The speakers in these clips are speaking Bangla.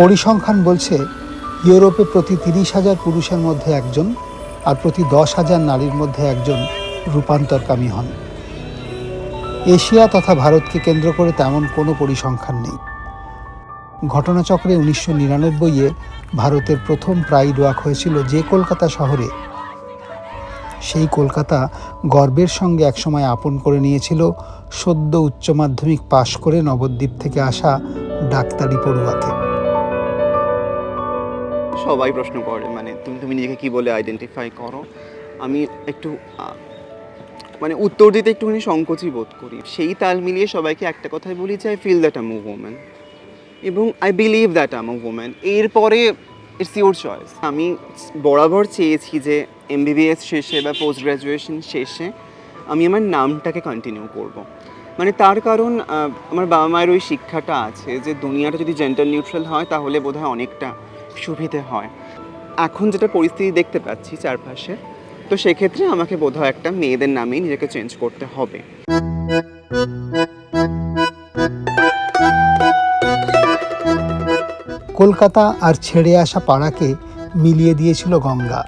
পরিসংখ্যান বলছে, ইউরোপে প্রতি তিরিশ হাজার পুরুষের মধ্যে একজন আর প্রতি দশ হাজার নারীর মধ্যে একজন রূপান্তরকামী হন। এশিয়া তথা ভারতকে কেন্দ্র করে তেমন কোনো পরিসংখ্যান নেই। ঘটনাচক্রে উনিশশো নিরানব্বইয়ে ভারতের প্রথম প্রাইড ওয়াক হয়েছিল যে কলকাতা শহরে। সেই কলকাতা গর্বের সঙ্গে একসময় আপন করে নিয়েছিল সদ্য উচ্চ মাধ্যমিক পাশ করে নবদ্বীপ থেকে আসা ডাক্তারি পড়ুয়াকে। সবাই প্রশ্ন করে মানে তুমি তুমি নিজেকে কী বলে আইডেন্টিফাই করো? আমি একটু মানে উত্তর দিতে একটুখানি সংকোচই বোধ করি। সেই তাল মিলিয়ে সবাইকে একটা কথাই বলি যে I feel that am woman এবং I believe that am woman এরপরে ইটস ইউর চয়েস আমি বরাবর চেয়েছি যে এমবিবিএস শেষে বা পোস্ট গ্র্যাজুয়েশন শেষে আমি আমার নামটাকে কন্টিনিউ করব। মানে তার কারণ আমার বাবা মায়ের ওই শিক্ষাটা আছে যে, দুনিয়াটা যদি জেন্ডার নিউট্রাল হয়, তাহলে বোধহয় অনেকটা সুবিধে হয়। এখন যেটা পরিস্থিতি দেখতে পাচ্ছি চারপাশে, তো সেক্ষেত্রে আমাকে বোধহয় একটা মেয়েদের নামেই নিজেকে চেঞ্জ করতে হবে। কলকাতা আর ছেড়ে আসা পাড়াকে মিলিয়ে দিয়েছিল গঙ্গা।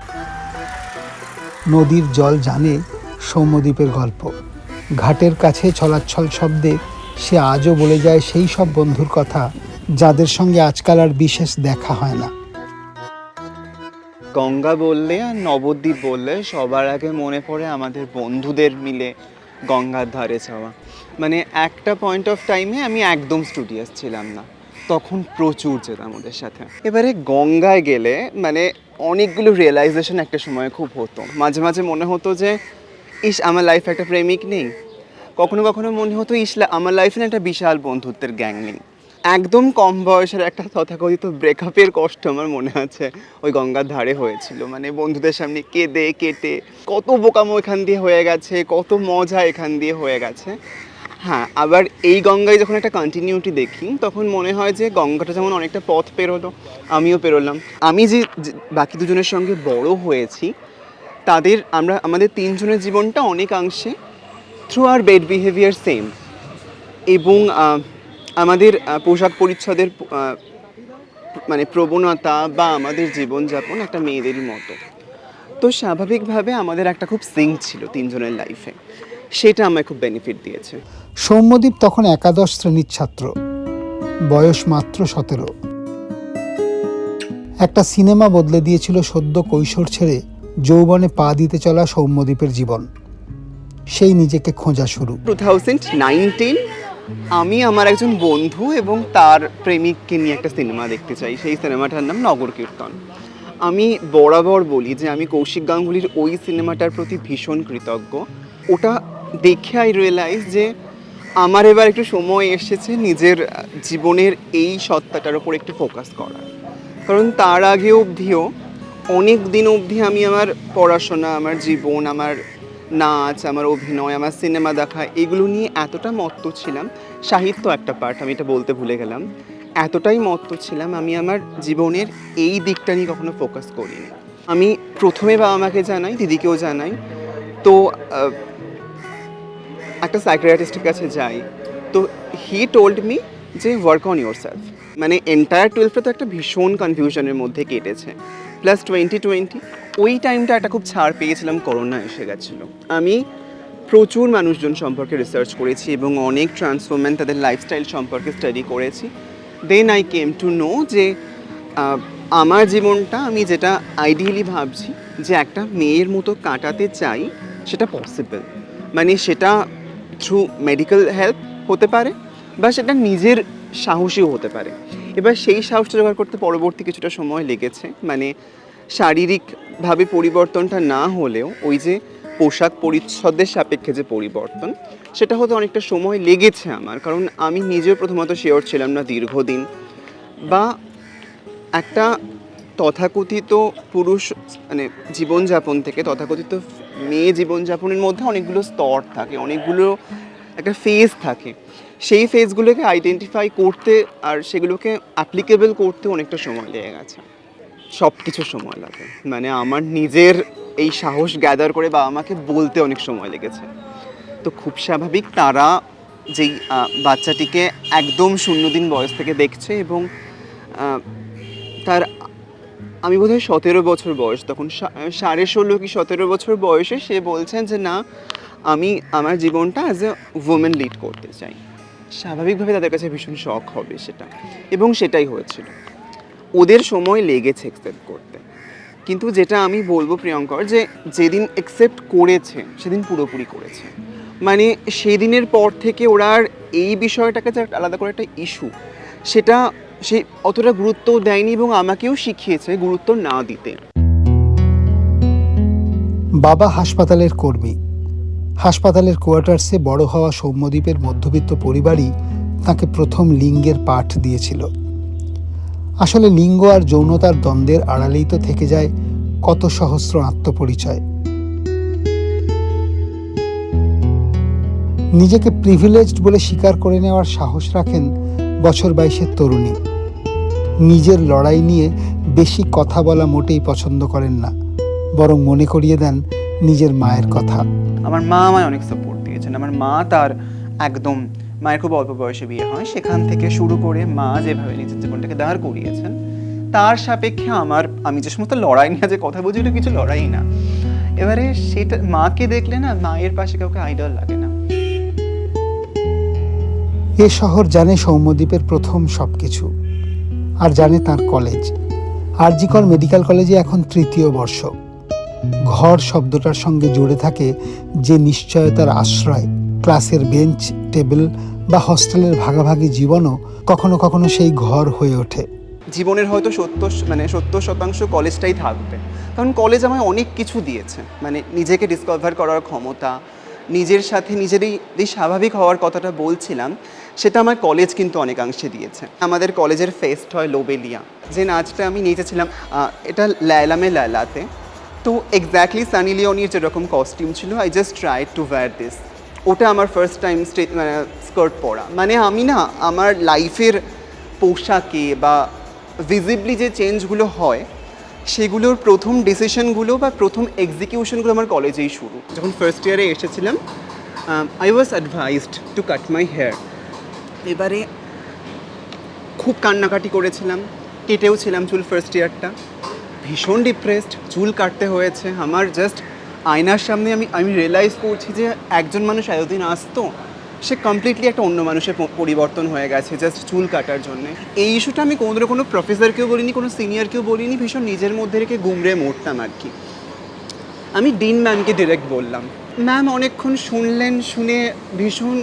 নদীর জল জানে সৌম্যদ্বীপের গল্প। ঘাটের কাছে ছলাচ্ছল শব্দে সে আজও বলে যায় সেই সব বন্ধুর কথা যাদের সঙ্গে আজকাল আর বিশেষ দেখা হয় না। গঙ্গা বললে আর নবদ্বীপ বললে সবার আগে মনে পড়ে আমাদের বন্ধুদের মিলে গঙ্গার ধারে যাওয়া। মানে একটা পয়েন্ট অফ টাইমে আমি একদম স্টুডিয়াস ছিলাম না। তখন প্রচুর যেতাম ওদের সাথে। এবারে গঙ্গায় গেলে মানে অনেকগুলো রিয়েলাইজেশন একটা সময় খুব হতো। মাঝে মাঝে মনে হতো যে, ইস, আমার লাইফে একটা প্রেমিক নেই। কখনো কখনো মনে হতো, ইস আমার লাইফে একটা বিশাল বন্ধুত্বের গ্যাং নেই। একদম কম বয়সের একটা তথাকথিত ব্রেকআপের কষ্ট আমার মনে আছে। ওই গঙ্গার ধারে হয়েছিল। মানে বন্ধুদের সামনে কেঁদে, কেটে, কত বোকামো এখান দিয়ে হয়ে গেছে, কত মজা এখান দিয়ে হয়ে গেছে। হ্যাঁ আবার এই গঙ্গায় যখন একটা কন্টিনিউটি দেখি, তখন মনে হয় যে গঙ্গাটা যেমন অনেকটা পথ পেরোলো, আমিও পেরোলাম। আমি যে বাকি দুজনের সঙ্গে বড় হয়েছি, তাদের আমরা, আমাদের তিনজনের জীবনটা অনেকাংশে থ্রু আর বেড বিহেভিয়ার সেম এবং আমাদের পোশাক পরিচ্ছদের মানে প্রবণতা বা আমাদের জীবনযাপন একটা মেয়েদেরই মতো। তো স্বাভাবিকভাবে আমাদের একটা খুব সিঙ্ক ছিল তিনজনের লাইফে। সেটা আমায় খুব বেনিফিট দিয়েছে। সৌম্যদ্বীপ তখন একাদশ শ্রেণির ছাত্র। বয়স মাত্র সতেরো। একটা সিনেমা বদলে দিয়েছিল সদ্য কৈশোর ছেড়ে যৌবনে পা দিতে চলা সৌম্যদ্বীপের জীবন। সেই নিজেকে খোঁজা শুরু। টু থাউজেন্ড নাইনটিন আমি আমার একজন বন্ধু এবং তার প্রেমিককে নিয়ে একটা সিনেমা দেখতে চাই। সেই সিনেমাটার নাম নগর কীর্তন। আমি বরাবর বলি যে আমি কৌশিক গাঙ্গুলির ওই সিনেমাটার প্রতি ভীষণ কৃতজ্ঞ। ওটা দেখে আই রিয়েলাইজ যে আমার এবার একটু সময় এসেছে নিজের জীবনের এই সত্তাটার ওপর একটু ফোকাস করার। কারণ তার আগে অবধিও অনেক দিন অবধি আমি আমার পড়াশোনা, আমার জীবন, আমার নাচ, আমার অভিনয়, আমার সিনেমা দেখা, এগুলো নিয়ে এতটা মত্ত ছিলাম, সাহিত্য একটা পার্ট আমি এটা বলতে ভুলে গেলাম, এতটাই মত্ত ছিলাম আমি আমার জীবনের এই দিকটা নিয়ে কখনো ফোকাস করিনি। আমি প্রথমে বাবা মাকে জানাই, দিদিকেও জানাই, তো একটা সাইকিয়াট্রিস্টের কাছে যাই, তো হি টোল্ড মি যে ওয়ার্ক অন ইউর সেলফ মানে এন্টায়ার টুয়েলভটা তো একটা ভীষণ কনফিউশনের মধ্যে কেটেছে প্লাস টোয়েন্টি টোয়েন্টি ওই টাইমটা একটা খুব ছাড় পেয়েছিলাম, করোনা এসে গেছিল। আমি প্রচুর মানুষজন সম্পর্কে রিসার্চ করেছি এবং অনেক ট্রান্সফরমেন্ট তাদের লাইফস্টাইল সম্পর্কে স্টাডি করেছি। Then I came to know যে আমার জীবনটা আমি যেটা আইডিয়ালি ভাবছি যে একটা মেয়ের মতো কাটাতে চাই, সেটা পসিবল মানে সেটা থ্রু মেডিকেল হেল্প হতে পারে বা সেটা নিজের সাহসীও হতে পারে। এবার সেই সাহসটা জোগাড় করতে পরবর্তী কিছুটা সময় লেগেছে। মানে শারীরিকভাবে পরিবর্তনটা না হলেও ওই যে পোশাক পরিচ্ছদের সাপেক্ষে যে পরিবর্তন, সেটা হতে অনেকটা সময় লেগেছে আমার। কারণ আমি নিজেও প্রথমত শিওর ছিলাম না দীর্ঘদিন। বা একটা তথাকথিত পুরুষ মানে জীবনযাপন থেকে তথাকথিত মেয়ে জীবনযাপনের মধ্যে অনেকগুলো স্তর থাকে, অনেকগুলো একটা ফেজ থাকে। সেই ফেজগুলোকে আইডেন্টিফাই করতে আর সেগুলোকে অ্যাপ্লিকেবল করতে অনেকটা সময় লেগে গেছে। সব কিছু সময় লাগে। মানে আমার নিজের এই সাহস গ্যাদার করে বাবা মাকে বলতে অনেক সময় লেগেছে। তো খুব স্বাভাবিক তারা যেই বাচ্চাটিকে একদম শূন্য দিন বয়স থেকে দেখছে এবং তার আমি বোধহয় সতেরো বছর বয়স, তখন সাড়ে ষোলো কি সতেরো বছর বয়সে সে বলছেন যে, না, আমি আমার জীবনটা অ্যাজ এ উমেন লিড করতে চাই। স্বাভাবিকভাবে তাদের কাছে ভীষণ শখ হবে সেটা। এবং সেটাই হয়েছিল। ওদের সময় লেগেছে অ্যাকসেপ্ট করতে। কিন্তু যেটা আমি বলব প্রিয়ঙ্কর, যে যেদিন অ্যাকসেপ্ট করেছে, সেদিন পুরোপুরি করেছে। মানে সেদিনের পর থেকে ওরা আর এই বিষয়টাকে যে আলাদা করে একটা ইস্যু সেটা সে অতটা গুরুত্ব দেয়নি এবং আমাকেও শিখিয়েছে গুরুত্ব না দিতে। বাবা হাসপাতালের কর্মী। হাসপাতালের কোয়ার্টার্সে বড় হওয়া সৌম্যদ্বীপের মধ্যবিত্ত পরিবারই তাকে প্রথম লিঙ্গের পাঠ দিয়েছিল। আসলে লিঙ্গ আর যৌনতার দ্বন্দ্বের আড়ালেই তো থেকে যায় কত সহস্র আত্মপরিচয়। নিজেকে প্রিভিলেজড বলে স্বীকার করে নেওয়ার সাহস রাখেন বছর বাইশের তরুণী। নিজের লড়াই নিয়ে বেশি কথা বলা মোটেই পছন্দ করেন না, বরং মনে করিয়ে দেন নিজের মায়ের কথা। আমার মা আমায় অনেক সাপোর্ট দিয়েছেন। আমার মা তার একদম মায়ের খুব অল্প বয়সে বিয়ে হয়, সেখান থেকে শুরু করে মা যেভাবে নিজের জীবনটাকে দাঁড় করিয়েছেন, তার সাপেক্ষে আমার, আমি যে সমস্ত লড়াই নিয়ে যে কথা বলছি কিছু লড়াই না। এবারে সেটা, মাকে দেখলে না মায়ের পাশে কাউকে আইডল লাগে না। এ শহর জানে সৌম্যদ্বীপের প্রথম সবকিছু, আর জানে তার কলেজ। আরজিকর মেডিকেল কলেজে এখন তৃতীয় বর্ষ। ঘর শব্দটার সঙ্গে জুড়ে থাকে যে নিশ্চয়তার আশ্রয়, ক্লাসের বেঞ্চ টেবিল বা হস্টেলের ভাগাভাগি জীবনও কখনো কখনো সেই ঘর হয়ে ওঠে। জীবনের হয়তো সত্তর মানে সত্তর শতাংশ কলেজটাই থাকবে। কারণ কলেজ আমায় অনেক কিছু দিয়েছে। মানে নিজেকে ডিসকভার করার ক্ষমতা নিজের সাথে নিজেরই যে স্বাভাবিক হওয়ার কথাটা বলছিলাম সেটা আমার কলেজ কিন্তু অনেকাংশে দিয়েছে। আমাদের কলেজের ফেস্ট হয় লোবেলিয়া। যে নাচটা আমি নেচেছিলাম আহ, এটা লায়লামে লায়লাতে। তো এক্স্যাক্টলি সানি লিওনির যেরকম কস্টিউম ছিল I just try to wear this ওটা আমার ফার্স্ট টাইম স্টেজ মানে স্কার্ট পরা। মানে আমি না, আমার লাইফের পোশাকে বা ভিজিবলি যে চেঞ্জগুলো হয়, সেগুলোর প্রথম ডিসিশনগুলো বা প্রথম এক্সিকিউশনগুলো আমার কলেজেই শুরু। যখন ফার্স্ট ইয়ারে এসেছিলাম I was advised to cut my hair এবারে খুব কান্নাকাটি করেছিলাম, কেটেও ছিলাম চুল ফার্স্ট ইয়ারটা ভীষণ ডিপ্রেসড চুল কাটতে হয়েছে। আমার জাস্ট আয়নার সামনে আমি আমি রিয়েলাইজ করছি যে একজন মানুষ এতদিন আসতো, সে কমপ্লিটলি একটা অন্য মানুষের পরিবর্তন হয়ে গেছে জাস্ট চুল কাটার জন্য। এই ইস্যুটা আমি কোনো কোনো প্রফেসরকেও বলিনি, কোনো সিনিয়রকেও বলিনি, ভীষণ নিজের মধ্যে রেখে গুমড়ে মরতাম আর কি। আমি ডিন ম্যামকে ডিরেক্ট বললাম ম্যাম অনেকক্ষণ শুনলেন, শুনে ভীষণ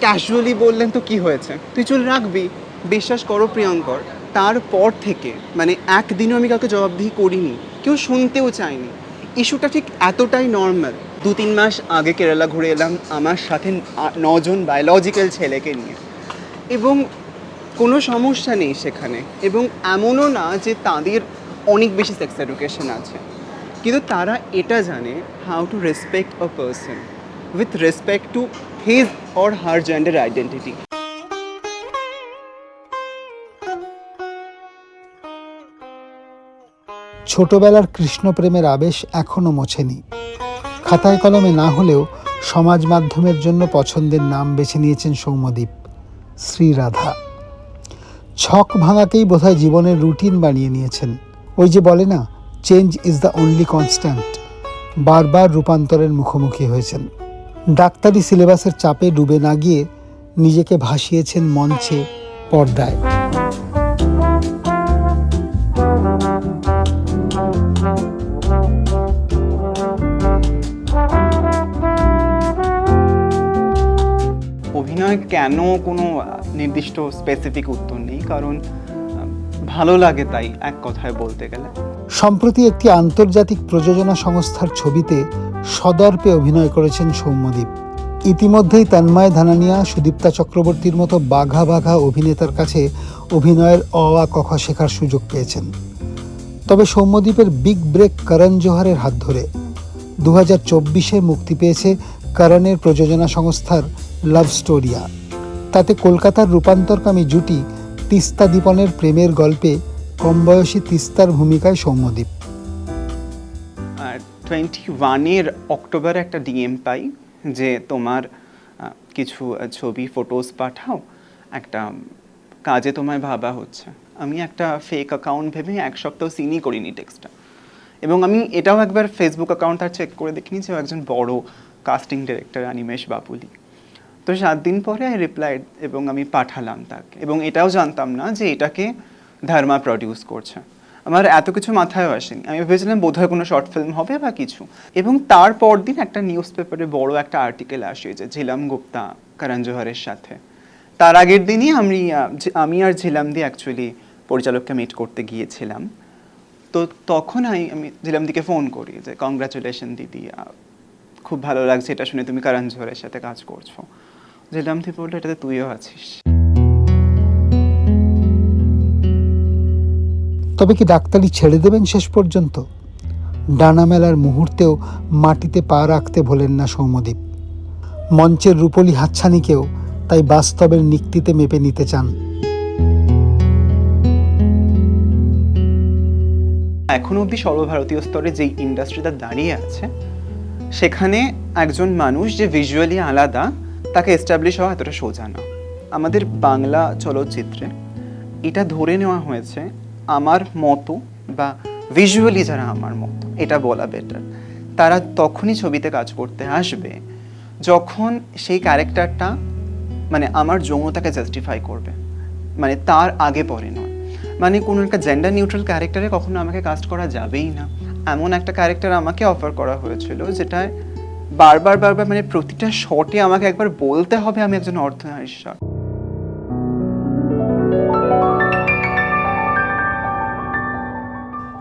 ক্যাজুয়ালি বললেন, তো কি হয়েছে? তুই চুল রাখবি? বিশ্বাস করো প্রিয়ঙ্কর, তারপর থেকে মানে একদিনও আমি কাউকে জবাবদিহি করিনি, কেউ শুনতেও চায়নি। ইস্যুটা ঠিক এতটাই নর্মাল দু তিন মাস আগে কেরালা ঘুরে এলাম আমার সাথে নজন বায়োলজিক্যাল ছেলেকে নিয়ে। এবং কোনো সমস্যা নেই সেখানে। এবং এমনও না যে তাদের অনেক বেশি সেক্স এডুকেশন আছে। কিন্তু তারা এটা জানে how to respect a person with respect to his or her gender identity ছোটবেলার কৃষ্ণপ্রেমের আবেশ এখনও মোছেনি। খাতায় কলমে না হলেও সমাজ মাধ্যমের জন্য পছন্দের নাম বেছে নিয়েছেন সৌম্যদীপ, শ্রীরাধা। ছক ভাঙাকেই বোধহয় জীবনের রুটিন বানিয়ে নিয়েছেন। ওই যে বলে না, change is the only constant, বারবার রূপান্তরের মুখোমুখি হয়েছেন। ডাক্তারি সিলেবাসের চাপে ডুবে না গিয়ে নিজেকে ভাসিয়েছেন মঞ্চে, পর্দায়। অভিনয় কেন কোনো নির্দিষ্ট স্পেসিফিক উত্তর নেই, কারণ ভালো লাগে তাই এক কথায় বলতে গেলে। সম্প্রতি একটি আন্তর্জাতিক প্রযোজনা সংস্থার ছবিতে সদর্পে অভিনয় করেছেন সৌম্যদীপ। ইতিমধ্যেই তন্ময় ধানানিয়া, সুদীপ্তা চক্রবর্তীর মতো বাঘা বাঘা অভিনেতার কাছে অভিনয়ের অ আ ক খ শেখার সুযোগ পেয়েছেন। তবে সৌম্যদীপের বিগ ব্রেক করণ জোহারের হাত ধরে। দু হাজার মুক্তি পেয়েছে করণের প্রযোজনা সংস্থার লাভ স্টোরিয়া তাতে কলকাতার রূপান্তরকামী জুটি তিস্তা দীপনের প্রেমের গল্পে কম বয়সী তিস্তার ভূমিকায় সৌম্যদীপ। টোয়েন্টি ওয়ানের অক্টোবরে একটা ডিএম পাই যে তোমার কিছু ছবি ফটোস পাঠাও, একটা কাজে তোমায় ভাবা হচ্ছে। আমি একটা ফেক অ্যাকাউন্ট ভেবে এক সপ্তাহ সিনই করিনি টেক্সটটা এবং আমি এটাও একবার ফেসবুক অ্যাকাউন্ট তার চেক করে দেখিনি যে একজন বড় কাস্টিং ডিরেক্টর অনিমেষ বাপুলি তো সাত দিন পরে আই রিপ্লাইড এবং আমি পাঠালাম তাকে। এবং এটাও জানতাম না যে এটাকে ধর্মা প্রডিউস করছে। আমার এত কিছু মাথায় আসেনি। আমি ভেবেছিলাম বোধহয় কোনো শর্ট ফিল্ম হবে বা কিছু। এবং তারপর দিন একটা নিউজ পেপারে বড় একটা আর্টিকেল আসে যে ঝিলাম গুপ্তা, করণ জোহরের সাথে। তার আগের দিনই আমি আমি আর ঝিলাম দিয়ে অ্যাকচুয়ালি পরিচালককে মিট করতে গিয়েছিলাম। তো তখন আমি আমি ঝিলামদিকে ফোন করি যে কংগ্রাচুলেশন দিদি খুব ভালো লাগছে এটা শুনে তুমি করণ জোহরের সাথে কাজ করছ। ঝিলামদি বলল এটাতে তুইও আছিস। তবে কি ডাক্তারি ছেড়ে দেবেন শেষ পর্যন্ত? ডানা মেলার মুহূর্তেও মাটিতে পা রাখতে ভোলেন না সৌম্যদীপ। মঞ্চের রূপলি হাতছানিকেও তাই বাস্তবের নিক্তিতে মেপে নিতে চান। এখনও অবধি সর্বভারতীয় স্তরে যেই ইন্ডাস্ট্রিটা দাঁড়িয়ে আছে সেখানে একজন মানুষ যে ভিজুয়ালি আলাদা তাকে এস্টাবলিশ হওয়া এতটা সোজা না। আমাদের বাংলা চলচ্চিত্রে এটা ধরে নেওয়া হয়েছে আমার মতো বা ভিজুয়ালি যারা আমার মতো, এটা বলা বেটার তারা তখনই ছবিতে কাজ করতে আসবে যখন সেই ক্যারেক্টারটা মানে আমার যৌনতাকে জাস্টিফাই করবে। মানে তার আগে পরে নয়। মানে কোনো একটা জেন্ডার নিউট্রাল ক্যারেক্টারে কখনো আমাকে কাস্ট করা যাবেই না। এমন একটা ক্যারেক্টার আমাকে অফার করা হয়েছিল যেটায় বারবার বারবার মানে প্রতিটা শটে আমাকে একবার বলতে হবে আমি একজন অর্ধনারীশ্বর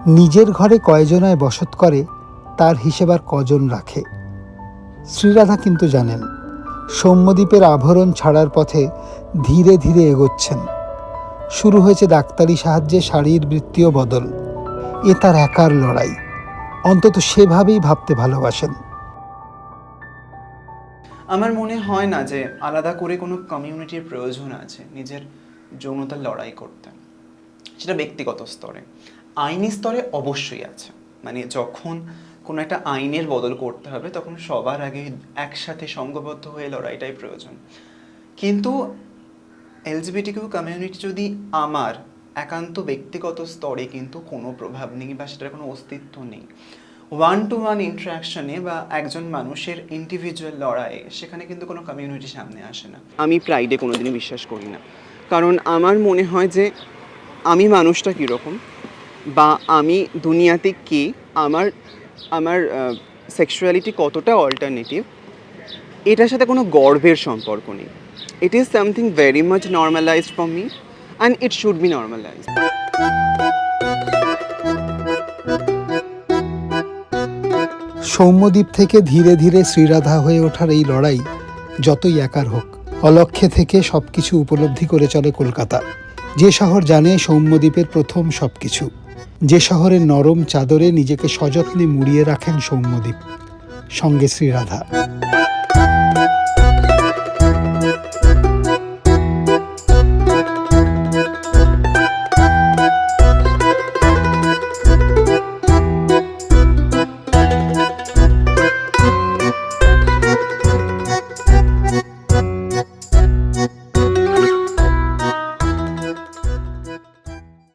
নিজের ঘরে কয়জনায় বসত করে, তার হিসেব আর কজন রাখে? শ্রীরাধা কিন্তু জানেন, সৌম্যদ্বীপের আভরণ ছাড়ার পথে ধীরে ধীরে এগোচ্ছেন। শুরু হয়েছে ডাক্তারি সাহায্যে শাড়ির বৃত্তীয় বদল। এ তার একার লড়াই। অন্তত সেভাবেই ভাবতে ভালোবাসেন। আমার মনে হয় না যে আলাদা করে কোনো কমিউনিটির প্রয়োজন আছে নিজের যৌনতার লড়াই করতে। সেটা ব্যক্তিগত স্তরে। আইনি স্তরে অবশ্যই আছে। মানে যখন কোনো একটা আইনের বদল করতে হবে, তখন সবার আগে একসাথে সঙ্গবদ্ধ হয়ে লড়াইটাই প্রয়োজন। কিন্তু এলজিবিটিকিউ কমিউনিটি যদি আমার একান্ত ব্যক্তিগত স্তরে কিন্তু কোনো প্রভাব নেই বা সেটার কোনো অস্তিত্ব নেই ওয়ান টু ওয়ান ইন্টারাকশনে বা একজন মানুষের ইন্ডিভিজুয়াল লড়াইয়ে, সেখানে কিন্তু কোনো কমিউনিটি সামনে আসে না। আমি প্রাইডে কোনোদিনই বিশ্বাস করি না। কারণ আমার মনে হয় যে, আমি মানুষটা কীরকম বা আমি দুনিয়াতে কে, আমার আমার সেক্সুয়ালিটি কতটা অল্টারনেটিভ এটার সাথে কোনো গর্বের সম্পর্ক নেই। It is something very much normalised for me and it should be normalised Soumyadip থেকে ধীরে ধীরে শ্রীরাধা হয়ে ওঠার এই লড়াই যতই একার হোক, অলক্ষ্যে থেকে সব কিছু উপলব্ধি করে চলে কলকাতা। যে শহর জানে সৌম্যদ্বীপের প্রথম সব কিছু যে শহরের নরম চাদরে নিজেকে সযত্নে মুড়িয়ে রাখেন সৌম্যদ্বীপ সঙ্গে শ্রীরাধা।